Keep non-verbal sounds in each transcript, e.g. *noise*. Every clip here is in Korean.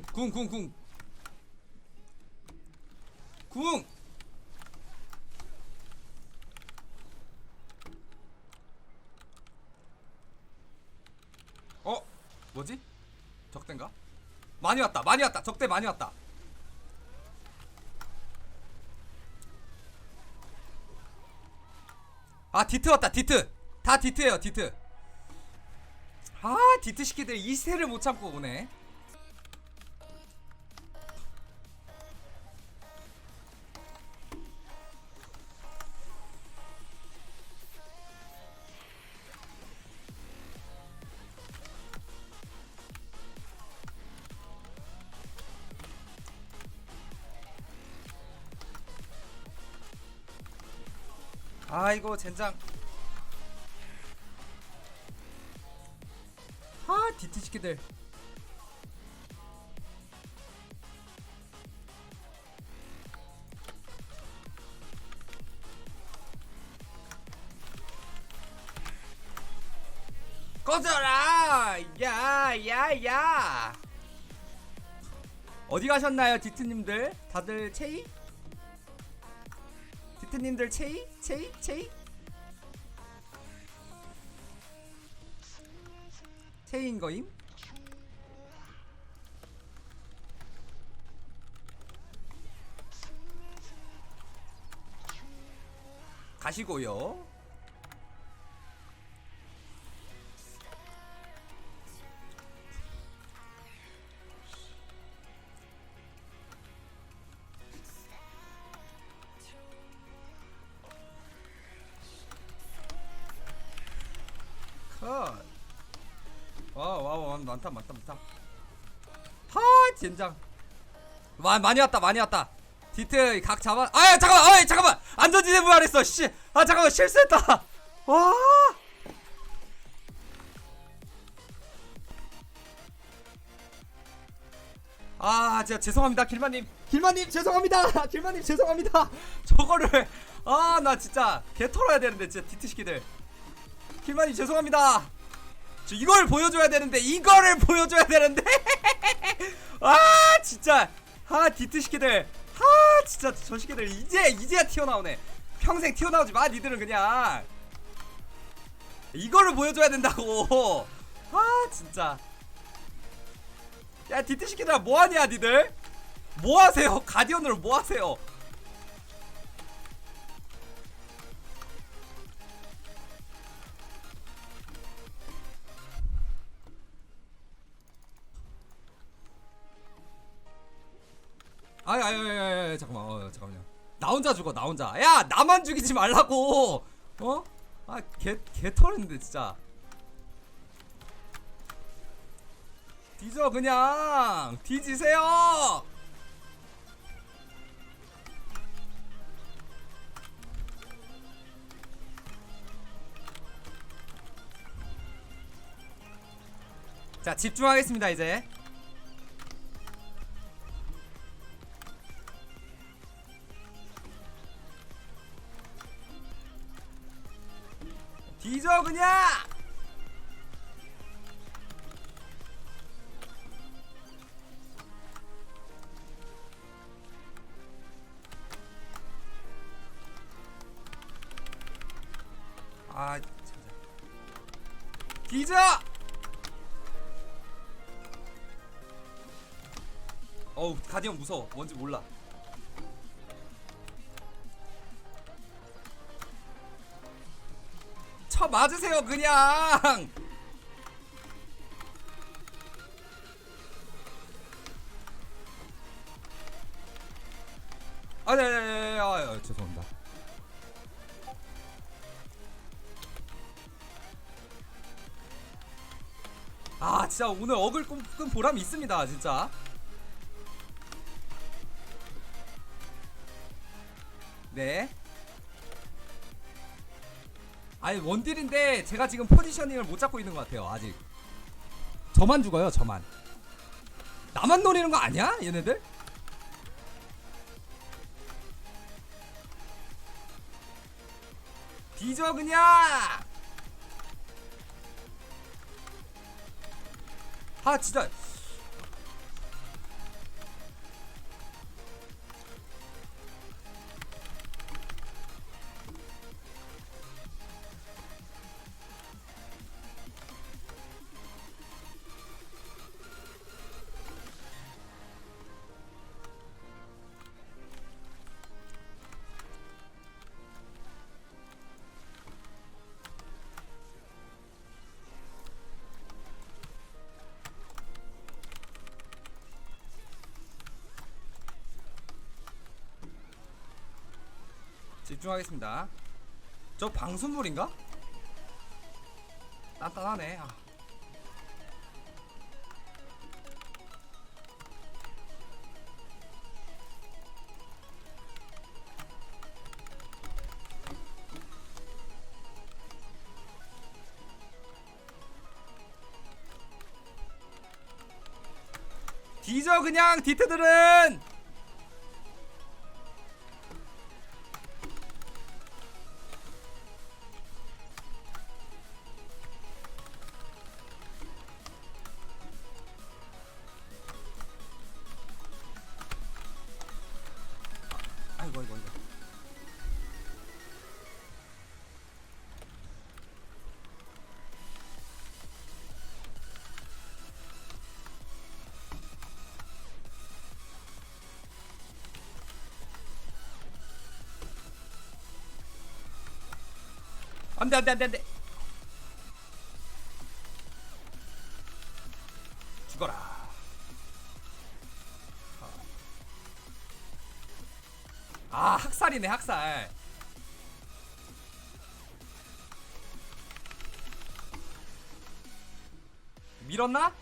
궁, 궁, 궁, 궁. 궁. 어? 뭐지? 적대인가? 많이 왔다. 많이 왔다. 적대 많이 왔다. 아 디트 왔다. 디트. 다 디트예요. 디트. 아 디트 시키들 이 세를 못 참고 오네. 아이고 젠장. 아 디트 시키들. 꺼져라! 야, 야, 야! 어디 가셨나요, 디트님들? 다들 체이? 디트님들 체이? 체이? 체이? 체이인 거임? 가시고요. 컷. 와, 와, 와, 많다, 많다, 많다. 하, 젠장. 와, 많이 왔다, 많이 왔다. 디트 각 잡아. 아, 잠깐만, 아, 잠깐만. 안전지대 부활했어. 씨. 아, 잠깐만, 실수했다. 와. 아, 진짜 죄송합니다, 길마님. 길마님 죄송합니다. 길마님 죄송합니다. 저거를 아, 나 진짜 개 털어야 되는데 진짜 디트 시키들. 길마님 죄송합니다. 저 이걸 보여줘야 되는데 이거를 보여줘야 되는데. *laughs* 아 진짜. 아 디트 시키들. 아 진짜 저 시키들. 이제 이제야 튀어나오네. 평생 튀어나오지 마 니들은 그냥. 이거를 보여줘야 된다고. 아 진짜. 야 디트 시키들 뭐하냐 니들? 뭐하세요? 가디언으로 뭐하세요 아이 아이 아이 아이, 잠깐만. 어 잠깐만요. 나 혼자 죽어 나 혼자. 야 나만 죽이지 말라고! 어? 아개 개털인데 진짜. 뒤져 그냥. 뒤지세요! 자 집중하겠습니다 이제 뒤져 어우 가디언 무서워. 뭔지 몰라. 쳐 맞으세요 그냥 아 진짜 오늘 어글 끈 보람이 있습니다 진짜. 네. 아니 원딜인데 제가 지금 포지셔닝을 못 잡고 있는 것 같아요 아직. 저만 죽어요 저만. 나만 노리는 거 아니야 얘네들? 뒤져 그냥 아 진짜 집중하겠습니다. 저 방순물인가? 단단하네. 아. 뒤져 그냥 디트들은 안돼 안돼 안돼 안돼. 죽어라. 아 학살이네 학살. 밀었나?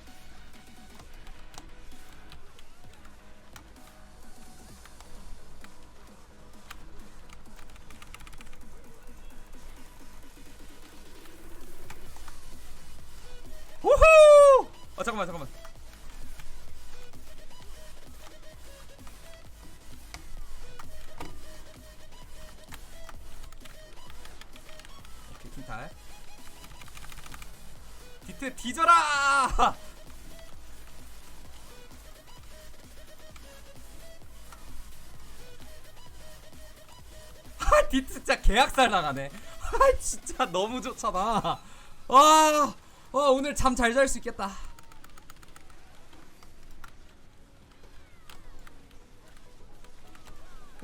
잠깐만 잠깐만. 오케이 팀탈. 디트 뒤져라! *laughs* 하 디트 진짜 계약살 나가네. 아 진짜 너무 좋잖아. 와, 와 오늘 잠 잘 잘 수 있겠다.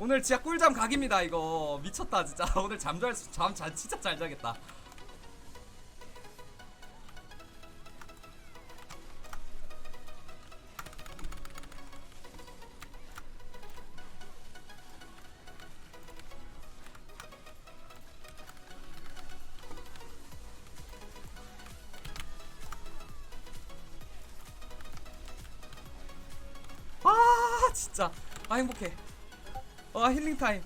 오늘 진짜 꿀잠 각입니다 이거. 미쳤다 진짜. *laughs* 오늘 잠잘잠잘 진짜 잘 자겠다. 아 진짜. 아 행복해 아 힐링 타임.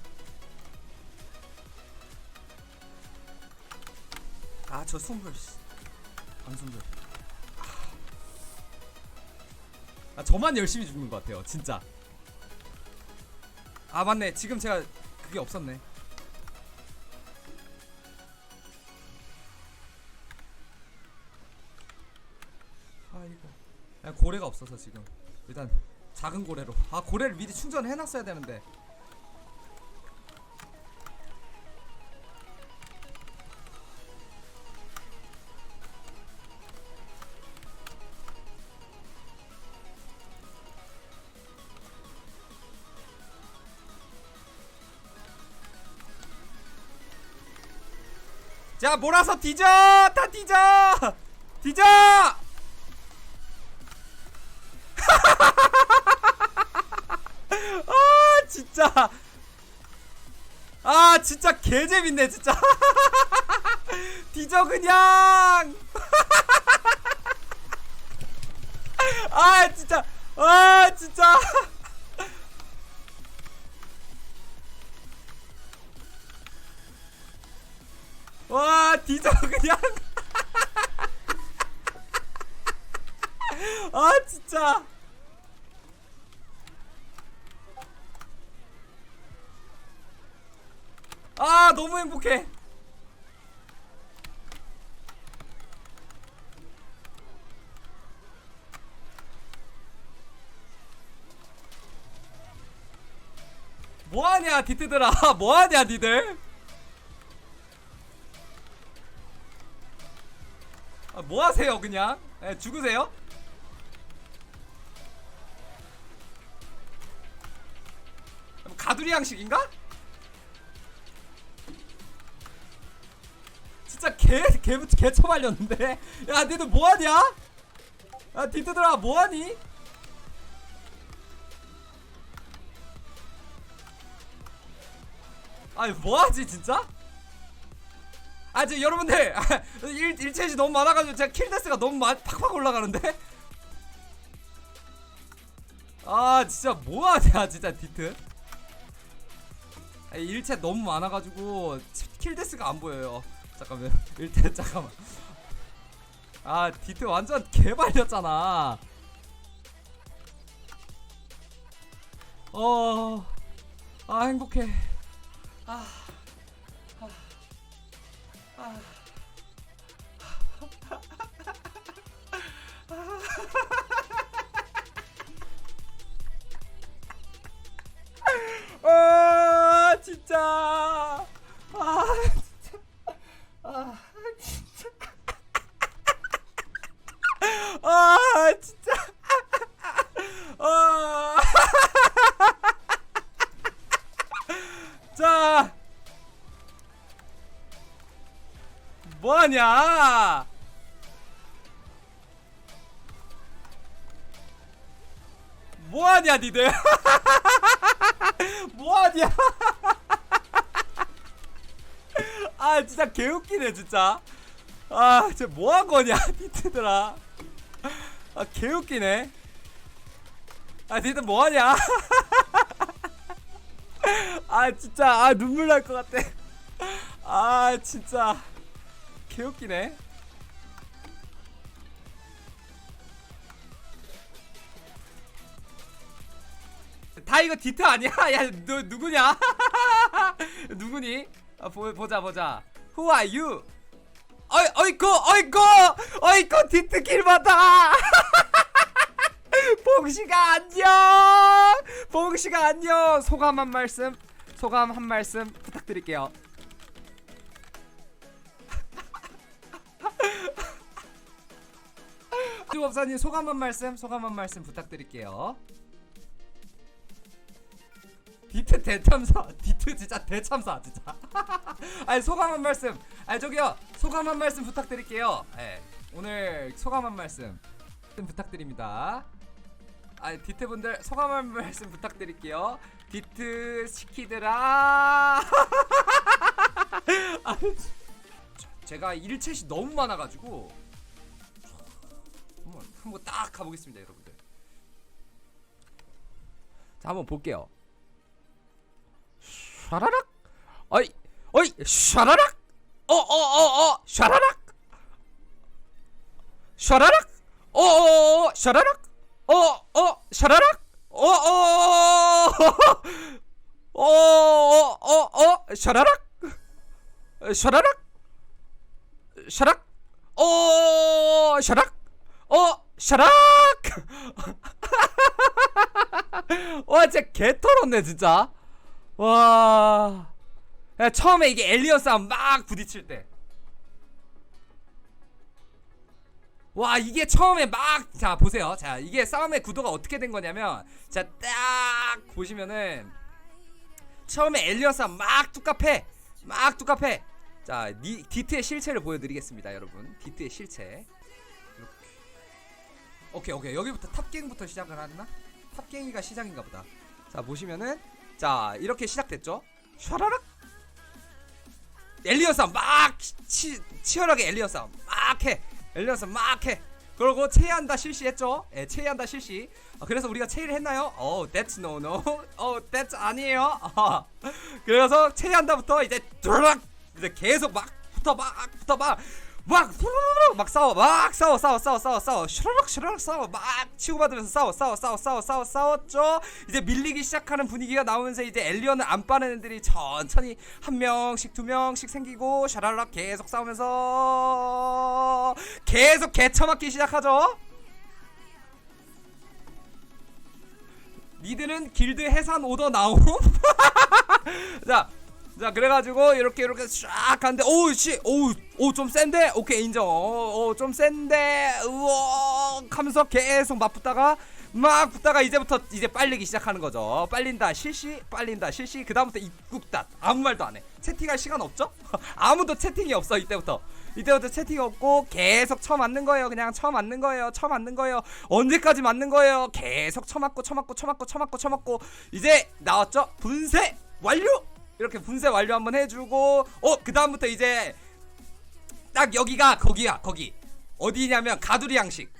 아저 씨. 방송들. 아 저만 열심히 죽는 것 같아요 진짜. 아 맞네. 지금 제가 그게 없었네. 아이고 아, 고래가 없어서 지금. 일단 작은 고래로. 아 고래를 미리 충전해 놨어야 되는데 자 몰아서 뒤져! 다 뒤져! 뒤져! *laughs* 아 진짜. 아 진짜 개재밌네 진짜. *laughs* 뒤져 그냥! *laughs* 아 진짜. 아 진짜 와 뒤져 그냥. *laughs* 아 진짜. 아 너무 행복해. 뭐하냐 디트들아 뭐하냐 니들 아, 뭐 하세요 그냥 에, 죽으세요 가두리 양식인가? 진짜 개, 개, 개 처말렸는데? *laughs* 야, 니들 뭐하냐? 야, 디트들아, 뭐하니? 아니 뭐하지 진짜? 아 지금 여러분들 *laughs* 일, 일체시 너무 많아가지고 제가 킬데스가 너무 많, 팍팍 올라가는데? *laughs* 아 진짜 뭐하냐 진짜 디트? 아, 일체 너무 많아가지고 킬데스가 안 보여요. 잠깐만 *laughs* 일체 잠깐만. 아 디트 완전 개발렸잖아. 어... 아 행복해. 아... 아... 아... 아 진짜. 아 진짜. 아 진짜. 아 진짜 뭐하냐? 뭐하냐, 니들? *laughs* 뭐하냐? *laughs* 아, 진짜 개웃기네, 진짜. 아, 진짜 뭐한 거냐, *laughs* 니트들아. 아, 개웃기네. 아, 니들 뭐하냐? 아 진짜 아 눈물 날 것 같아 아 진짜 개웃기네 다 이거 디트 아니야? *laughs* 야 너 누구냐? *laughs* 누구니? 아, 보, 보자 보자 Who are you? 어이 어이쿠 어이쿠 어이쿠 디트 길마다 봉씨가 안녕 봉씨가 안녕 소감 한 말씀 소감 한 말씀 부탁드릴게요 주 법사님 소감 한 말씀 소감 한 말씀 부탁드릴게요. 디트 대참사 *laughs* 디트 진짜 대참사 진짜. *laughs* 아니 소감 한 말씀. 아니 저기요 소감 한 말씀 부탁드릴게요. 예 오늘 소감 한 말씀 부탁드립니다. 아 디트 분들 소감 한 말씀 부탁드릴게요. 디트 시키드라. *laughs* 아, 제가 일챗이 너무 많아가지고 한번 딱 가보겠습니다 여러분들 자 한번 볼게요 샤라락 어이 어이 샤라락 어어어어 샤라락 샤라락 어어어 샤라락 어어 샤라락 어어어 어어 어어어어 샤라락 샤라락 샤락 어 샤락 어 샤락 *laughs* 와 진짜 개털었네 진짜. 와. 야, 처음에 이게 엘리언 싸움 막 부딪힐 때. 와 이게 처음에 막 자 보세요. 자 이게 싸움의 구도가 어떻게 된 거냐면 자 딱 보시면은 처음에 엘리언 싸움 막 뚝갑해. 막 뚝갑해. 자 니, 디트의 실체를 보여드리겠습니다 여러분. 디트의 실체 오케이 오케이. 여기부터 탑갱부터 시작을 하나? 탑갱이가 시작인가 보다. 자 보시면은 자 이렇게 시작됐죠? 샤라락! 엘리언 싸움 막 치, 치열하게 엘리언 싸움 막해. 엘리언 싸움 막해. 그리고 체이한다 실시했죠? 예 체이한다 실시. 아, 그래서 우리가 체이를 했나요? 어 that's no no. 어 that's 아니에요. 어. 그래서 체이한다부터 이제 드락! 이제 계속 막 붙어 막 붙어 막 막 후루루루 막 싸워 막 싸워 싸워 싸워 싸워 싸워. 슈르륵 슈르륵 싸워. 막 치고받으면서 싸워 싸워 싸워 싸워 싸워 싸웠죠. 이제 밀리기 시작하는 분위기가 나오면서 이제 엘리언을 안 빠는 애들이 천천히 한 명씩 두 명씩 생기고 샤랄락 계속 싸우면서 계속 개처맞기 시작하죠. 니들은 길드 해산 오더 나옴. *laughs* 자 자 그래가지고 이렇게 이렇게 쫙 가는데 오우 씨 오우 오좀 센데? 오케이 인정. 오좀 센데? 우와 하면서 계속 맞붙다가 막 붙다가 이제부터 이제 빨리기 시작하는 거죠. 빨린다 실시 빨린다 실시. 그 다음부터 입국다 아무 말도 안해. 채팅할 시간 없죠? *laughs* 아무도 채팅이 없어 이때부터. 이때부터 채팅 없고 계속 쳐 맞는 거예요. 그냥 쳐 맞는 거예요. 쳐 맞는 거예요. 언제까지 맞는 거예요? 계속 쳐 맞고 쳐 맞고 쳐 맞고 쳐 맞고 쳐 맞고. 이제 나왔죠? 분쇄 완료 이렇게 분쇄 완료 한번 해주고 어 그다음부터 이제 딱 여기가 거기야 거기. 어디냐면 가두리 양식.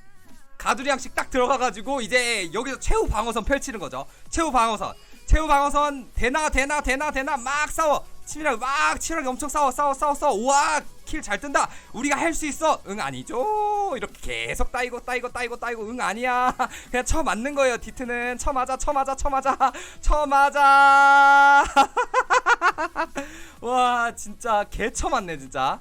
가두리 양식 딱 들어가가지고 이제 여기서 최후 방어선 펼치는 거죠. 최후 방어선. 최후 방어선 되나 되나 되나 되나 막 싸워. 치밀하게 막 치밀하게 엄청 싸워 싸워 싸워 싸워. 우와 킬 잘 뜬다. 우리가 할 수 있어. 응 아니죠. 이렇게 계속 따이고 따이고 따이고 따이고. 응 아니야. *laughs* 그냥 쳐 맞는 거예요 디트는. 쳐 맞아 쳐 맞아 쳐 맞아. *laughs* 쳐 맞아. *laughs* 와 진짜 개쳐 맞네 진짜